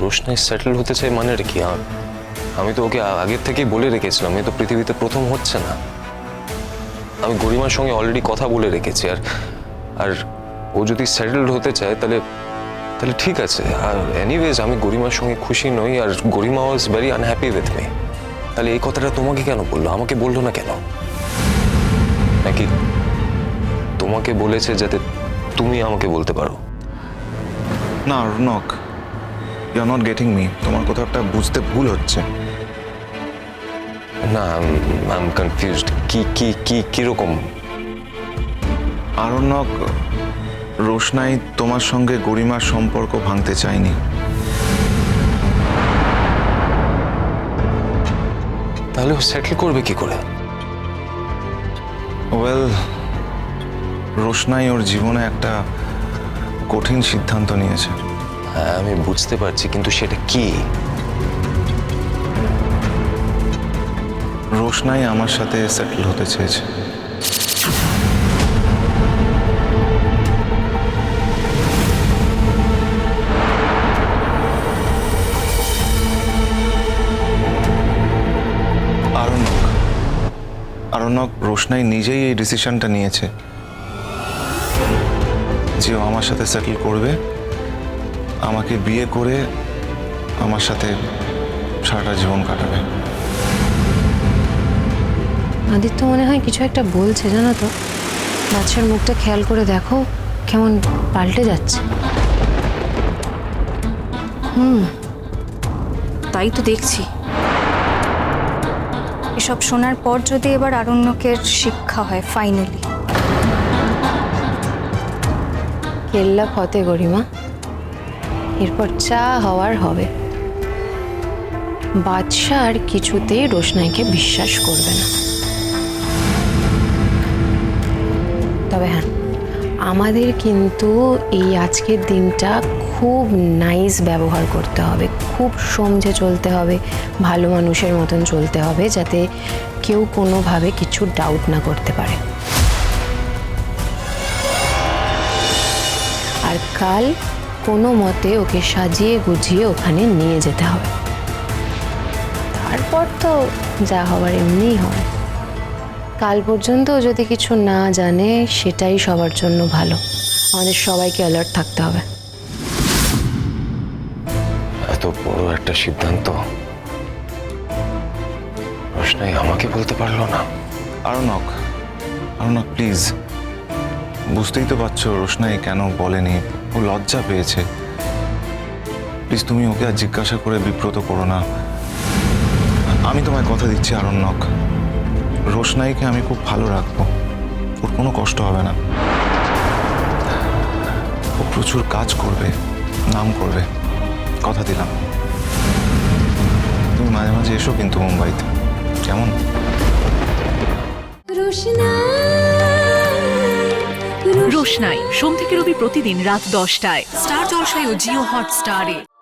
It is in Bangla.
রোশনাই সেটেল হতে চাই মানে কি আর আমি তো ওকে আগের থেকেই বলে রেখেছিলাম, এ তো পৃথিবীতে প্রথম হচ্ছে না। আমি গরিমার সঙ্গে অলরেডি কথা বলে রেখেছি, আর আর ও যদি সেটেলড হতে চায়, তাহলে তাহলে ঠিক আছে। আর এনিওয়েজ আমি গরিমার সঙ্গে খুশি নই, আর Garima was very unhappy with me তাহলে এই কথাটা তোমাকে কেন বলল? আমাকে বলল না কেন? নাকি তোমাকে বলেছে যাতে তুমি আমাকে বলতে পারো? না Ronak you are not getting me তোমার কোথাও একটা বুঝতে ভুল হচ্ছে। না আই এম কনফিউজড কি কি কি কীরকম? আরণ্যক রোশনাই তোমার সঙ্গে গরিমার সম্পর্ক ভাঙতে চায়নি। তাহলে ও সেটেল করবে কি করে? ওয়েল রোশনাই ওর জীবনে একটা কঠিন সিদ্ধান্ত নিয়েছে। আমি বুঝতে পারছি, কিন্তু সেটা কি? রোশনাই আমার সাথে সেটেল হতে চেয়েছে। আরণ্যক রোশনাই নিজেই এই ডিসিশনটা নিয়েছে। যে ও আমার সাথে সেটেল করবে আমাকে বিয়ে করে আমার সাথে সারাটা জীবন কাটাবে। আদিত্য মনে হয় কিছু একটা বলছে, জানো তো? বাচ্চার মুখটা খেয়াল করে দেখো কেমন পাল্টে যাচ্ছে। হুম, তাই তো দেখছি। এসব শোনার পর যদি এবার আরণ্যকের শিক্ষা হয় ফাইনালি কেল্লা ফতে গরিমা। এরপর চা হওয়ার হবে। বাদশাহ আর কিছুতেই রোশনাইকে বিশ্বাস করবে না। তবে হ্যাঁ আমাদের কিন্তু এই আজকের দিনটা খুব নাইস ব্যবহার করতে হবে। খুব সমঝে চলতে হবে, ভালো মানুষের মতন চলতে হবে যাতে কেউ কোনোভাবে কিছু ডাউট না করতে পারে। আর কাল কোনো মতে ওকে সাজিয়ে গুছিয়ে ওখানে নিয়ে যেতে হবে। তারপর তো যা হওয়ার এমনিই হয়। কাল পর্যন্ত ও যদি কিছু না জানে সেটাই সবার জন্য ভালো। আমাদের সবাইকে অ্যালার্ট থাকতে হবে। এত বড় একটা সিদ্ধান্ত? রোশনাই আমাকে বলতে পারল না। আরণক আরণক প্লিজ বুঝতেই তো পারছ রোশনাই কেন বলেনি? ও লজ্জা পেয়েছে। প্লিজ তুমি ওকে আর জিজ্ঞাসা করে বিব্রত করো না। আমি তোমায় কথা দিচ্ছি, আরণ্যক। রোশনাইকে আমি খুব ভালো রাখব। ওর কোনো কষ্ট হবে না। ও প্রচুর কাজ করবে, নাম করবে। কথা দিলাম। তুমি মাঝে মাঝে এসো কিন্তু মুম্বাইতে। কেমন? রোশনাই। সোম থেকে রবি প্রতিদিন রাত দশটায়। স্টার জলসায় ও জিও হটস্টারে।